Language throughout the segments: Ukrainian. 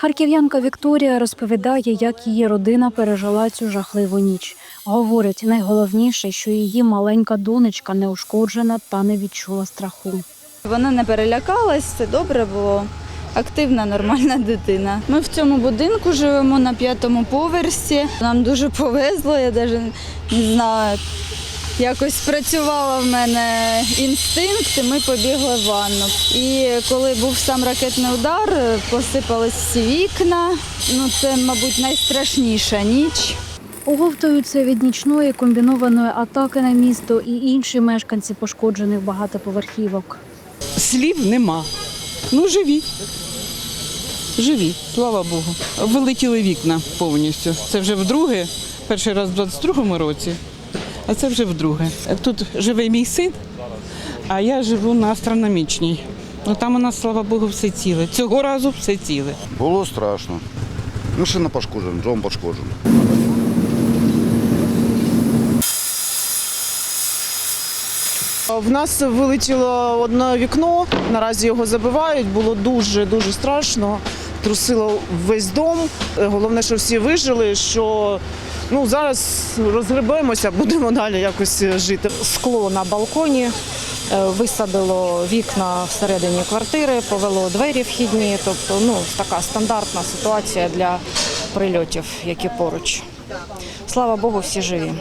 Харків'янка Вікторія розповідає, як її родина пережила цю жахливу ніч. Говорить, найголовніше, що її маленька донечка не ушкоджена та не відчула страху. Вона не перелякалась, все добре було. Активна, нормальна дитина. Ми в цьому будинку живемо на п'ятому поверсі. Нам дуже повезло, я навіть не знаю. Якось спрацювала в мене інстинкт, і ми побігли в ванну. І коли був сам ракетний удар, посипались всі вікна. Ну це, мабуть, найстрашніша ніч. Оговтуються від нічної комбінованої атаки на місто і інші мешканці пошкоджених багатоповерхівок. Слів нема. Ну, живі. Живі, слава Богу. Вилетіли вікна повністю. Це вже вдруге, перший раз в 22-му році, а це вже вдруге. Тут живе мій син, а я живу на астрономічній. Ну там у нас, слава Богу, все ціле. Цього разу все ціле. Було страшно. Машина пошкоджена, дом пошкоджений. В нас вилетіло одне вікно, наразі його забивають, було дуже дуже страшно. Трусило весь дом. Е, Головне, що всі вижили, що ну, зараз розгребемося, будемо далі якось жити. скло на балконі, е, висадило вікна всередині квартири, повело двері вхідні. Тобто, ну така стандартна ситуація для прильотів, які поруч. Слава Богу, всі живі.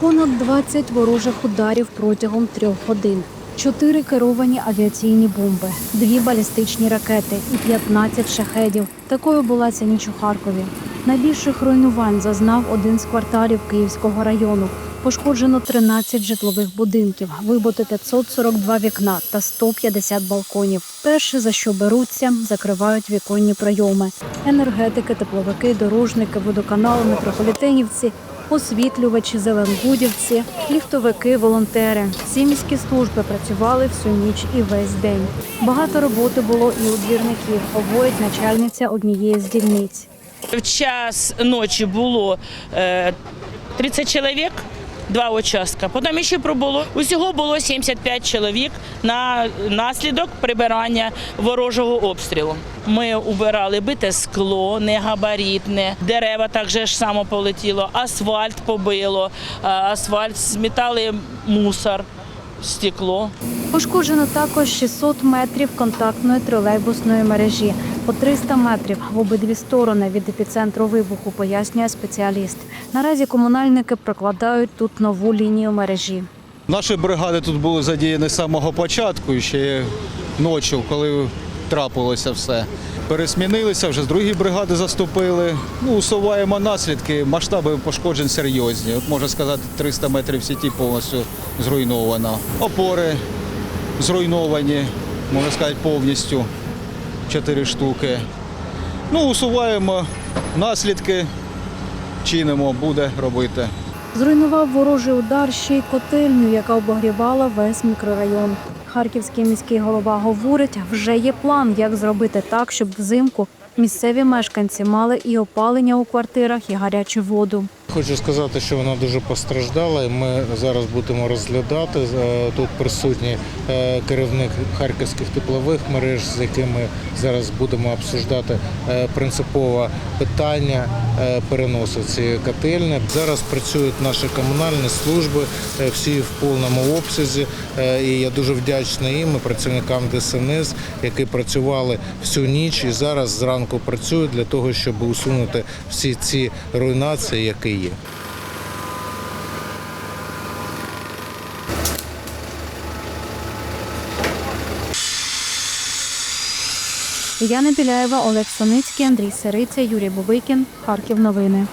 Понад 20 ворожих ударів протягом трьох годин. Чотири керовані авіаційні бомби, дві балістичні ракети і 15 шахедів. Такою була ця ніч у Харкові. Найбільших руйнувань зазнав один з кварталів Київського району. Пошкоджено 13 житлових будинків, вибито 542 вікна та 150 балконів. Перше, за що беруться, закривають віконні прийоми. Енергетики, тепловики, дорожники, водоканали, метрополітенівці, освітлювачі, зеленбудівці, ліфтовики, волонтери. Всі міські служби працювали всю ніч і весь день. Багато роботи було і у двірників, говорить начальниця однієї з дільниць. В час ночі було е, 30 чоловік, два участка. Потім ще пробуло. Усього було 75 чоловік на наслідок прибирання ворожого обстрілу. Ми убирали бите скло, негабаритне, дерева так же ж само полетіло, асфальт побило, е, асфальт змітали мусор, стекло. Пошкоджено також 600 метрів контактної тролейбусної мережі, по 300 метрів в обидві сторони від епіцентру вибуху, пояснює спеціаліст. Наразі комунальники прокладають тут нову лінію мережі. Наші бригади тут були задіяні з самого початку, ще ночі, коли трапилося все. Пересмінилися, вже з другої бригади заступили. Ну, усуваємо наслідки, масштаби пошкоджень серйозні. От можна сказати, 300 метрів сіті повністю зруйновано. Опори зруйновані, можна сказати, повністю 4 штуки. Ну, усуваємо наслідки, чинимо, буде робити. Зруйнував ворожий удар ще й котельню, яка обогрівала весь мікрорайон. Харківський міський голова говорить, вже є план, як зробити так, щоб взимку місцеві мешканці мали і опалення у квартирах, і гарячу воду. Хочу сказати, що вона дуже постраждала, і ми зараз будемо розглядати. Е, Тут присутній е, керівник харківських теплових мереж, з яким ми зараз будемо обсуждати е, принципове питання переносу цієї котельні. Зараз працюють наші комунальні служби, всі в повному обсязі. І я дуже вдячний їм, і працівникам ДСНС, які працювали всю ніч і зараз зранку працюють для того, щоб усунути всі ці руйнації, які є. Яна Біляєва, Олег Соницький, Андрій Сириця, Юрій Бубикін. Харків новини.